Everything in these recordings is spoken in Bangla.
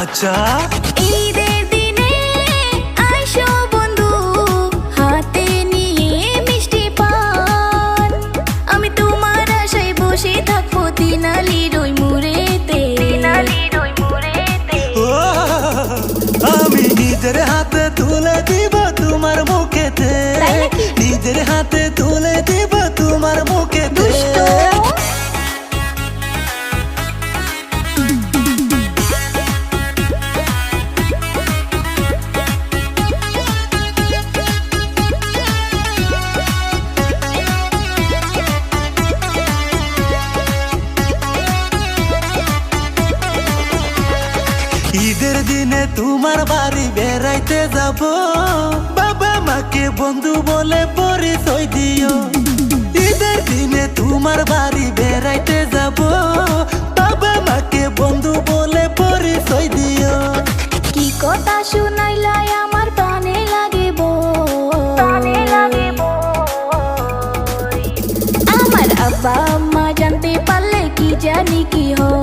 আচ্ছা। ঈদের দিনে আইসো বন্ধু হাতে নিয়ে মিষ্টি পান। আমি তোমার আশায় বসে থাকব তিনালির ওই মুড়েতে। তিনালির ওই মুড়েতে। ও আমি নিজের হাতে তুলে দিব তোমার মুখেতে? নিজের হাতে তুলে ঈদের দিনে তোমার বাড়ি বেড়াইতে যাব। বাবা মাকে বন্ধু বলে পরিচয় দিও। ঈদের দিনে তোমার বাড়ি বেড়াইতে যাব। বাবা মাকে বন্ধু বলে পরিচয় দিও। কি কথা শুনাইলাই আমার কানে লাগে কানে লাগে আমার আব্বা আম্মা জানতে পারলে কি জানি কি হয়।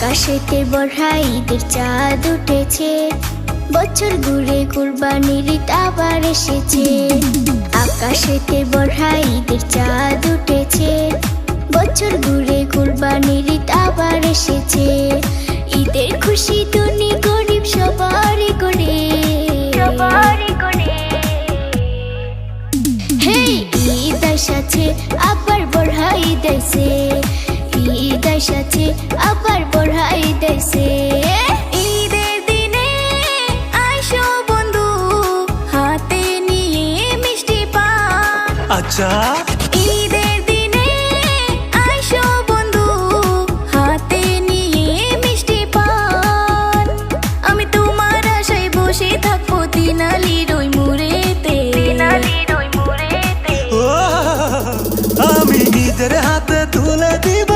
আকাশেতে বড়া ঈদের চাঁদ উঠেছে। বছর ঘুরে কুরবানির ঈদ আবার এসেছে। আকাশেতে বড়া ঈদের চাঁদ উঠেছে। বছর ঘুরে কুরবানির ঈদ আবার এসেছে। ঈদের খুশি ধনী গরিব সবারই করে সবারই করে ঈদ এসেছে আবার বড়া ঈদ এসে ঈদ এসেছে আচ্ছা। ঈদের দিনে আইসো বন্ধু হাতে নিয়ে মিষ্টি পান। আমি তোমার আশায় বসে থাকব তিনালির ওই মুড়েতে। তিনালির ওই মুড়েতে। ও আমি নিজের হাতে তুলে দিব।